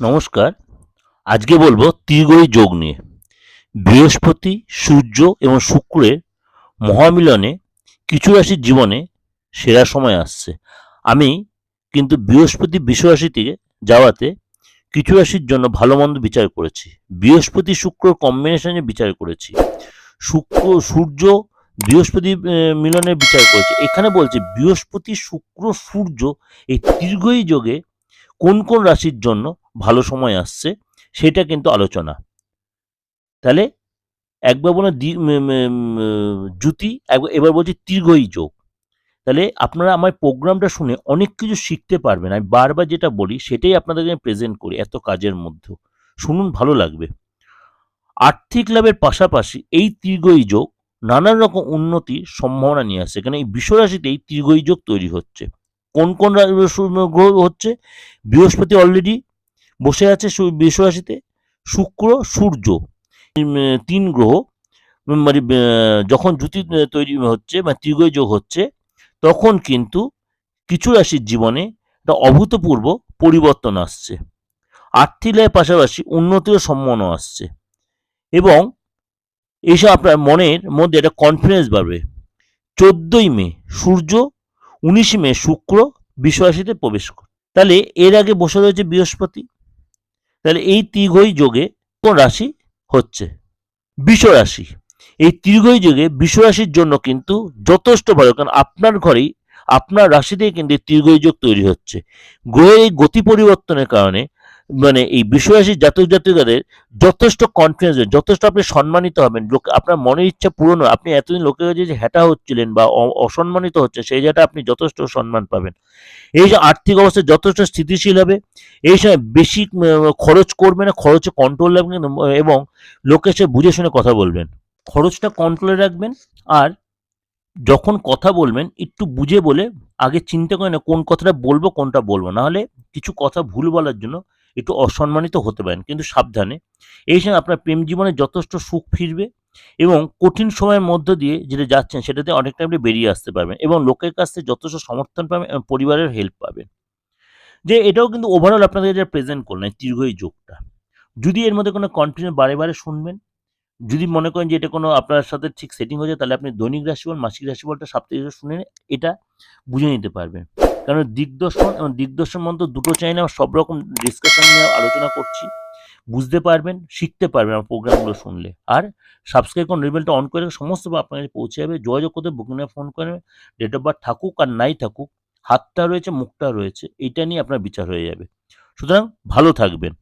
নমস্কার। আজকে বলব ত্রিগোই যোগ নিয়ে। বৃহস্পতি, সূর্য এবং শুক্রের মহামিলনে কিছু রাশির জীবনে সেরা সময় আসছে। আমি কিন্তু বৃহস্পতি বিশ্বরাশি থেকে যাওয়াতে কিছু রাশির জন্য ভালো মন্দ বিচার করেছি। বৃহস্পতি, শুক্র কম্বিনেশনে বিচার করেছি। শুক্র, সূর্য, বৃহস্পতি মিলনের বিচার করেছি। এখানে বলছে বৃহস্পতি, শুক্র, সূর্য এই ত্রিগোই যোগে কোন কোন রাশির জন্য ভালো সময় আসছে, সেটা কিন্তু আলোচনা। তাহলে একবার বলে জুতি এবার বলছি দীর্ঘই যোগ। তাহলে আপনারা আমার প্রোগ্রামটা শুনে অনেক কিছু শিখতে পারবেন। আমি বারবার যেটা বলি, সেটাই আপনাদেরকে আমি প্রেজেন্ট করি এত কাজের মধ্যে শুনুন, ভালো লাগবে। আর্থিক লাভের পাশাপাশি এই দীর্ঘই যোগ নানান রকম উন্নতির সম্ভাবনা নিয়ে আসছে। এখানে এই বিশ্বরাশিতে এই দীর্ঘই যোগ তৈরি হচ্ছে। কোন কোন গ্রহ হচ্ছে? বৃহস্পতি অলরেডি বসে আছে বৃষরাশিতে, শুক্র, সূর্য। তিন গ্রহ মানে যখন জ্যোতি তৈরি হচ্ছে বা ত্রিগয় যোগ হচ্ছে, তখন কিন্তু কিছু রাশির জীবনে একটা অভূতপূর্ব পরিবর্তন আসছে। আর্থিক পাশাপাশি উন্নতির সম্ভাবনা আসছে। এবং এইসব আপনার মনের মধ্যে একটা কনফিডেন্স বাড়বে। চোদ্দই মে, সূর্য, উনিশে মে, শুক্র বিশ্বরাশিতে প্রবেশ করে তাহলে এর আগে বসে রয়েছে বৃহস্পতি। তাহলে এই ত্রিগই যোগে কোন রাশি হচ্ছে? বিষ রাশি এই ত্রিগই যোগে বৃষ রাশির জন্য কিন্তু যথেষ্ট ভালো, কারণ আপনার ঘরেই, আপনার রাশিতেই কিন্তু এই ত্রিগই যোগ তৈরি হচ্ছে। গ্রহের এই গতি পরিবর্তনের কারণে মানে এই বিশ্বরাশির জাতক জাতিকাদের যথেষ্ট কনফিডেন্স যথেষ্ট আপনি সম্মানিত হবেন। লোক, আপনার মনের ইচ্ছা পূরণ আপনি এতদিন লোকের কাছে যে হ্যাটা হচ্ছিলেন বা অসম্মানিত হচ্ছে, সেই জায়গাটা আপনি যথেষ্ট সম্মান পাবেন। এই যে আর্থিক অবস্থা যথেষ্ট স্থিতিশীল হবে। এই সময় বেশি খরচ করবে না, খরচে কন্ট্রোল রাখবেন এবং লোকের সাথে বুঝে শুনে কথা বলবেন। খরচটা কন্ট্রোলে রাখবেন আর যখন কথা বলবেন, একটু বুঝে বলে আগে চিন্তা করে না কোন কথাটা বলব, কোনটা বলব। না হলে কিছু কথা ভুল বলার জন্য একটু অসম্মানিত হতে পারেন, কিন্তু সাবধানে। এই সময় আপনার প্রেম জীবনে যথেষ্ট সুখ ফিরবে এবং কঠিন সময়ের মধ্য দিয়ে যেটা যাচ্ছেন সেটাতে অনেকটা আপনি বেরিয়ে আসতে পারবেন এবং লোকের কাছ থেকে যথেষ্ট সমর্থন পাবেন এবং পরিবারের হেল্প পাবেন। যে এটাও কিন্তু ওভারঅল আপনাদের যেটা প্রেজেন্ট করলেন দীর্ঘই যোগটা। যদি এর মধ্যে কোনো কন্টিনিউ বারে বারে শুনবেন, যদি মনে করেন যে এটা কোনো আপনার সাথে ঠিক সেটিং হয়ে যায়, তাহলে আপনি দৈনিক রাশিফল, মাসিক রাশিফলটা সাপ্তাহিক শুনে এটা বুঝে নিতে পারবেন। কারণ দিগদর্শন এবং দিগদর্শন মন্ত্র দুটো চ্যানেলে আমার সব রকম ডিসকাশন নিয়ে আলোচনা করছি। বুঝতে পারবেন, শিখতে পারবেন আমার প্রোগ্রামগুলো শুনলে। আর সাবস্ক্রাইব করুন রিবেলটা অন করে সমস্ত আপনার পৌঁছে যাবে। যোগাযোগ করতে বুকিংয়ে ফোন করে ডেট অফ বার্থ থাকুক আর নাই থাকুক, হাতটা রয়েছে, মুখটা রয়েছে, এটা নিয়ে আপনার বিচার হয়ে যাবে। সুতরাং ভালো থাকবেন।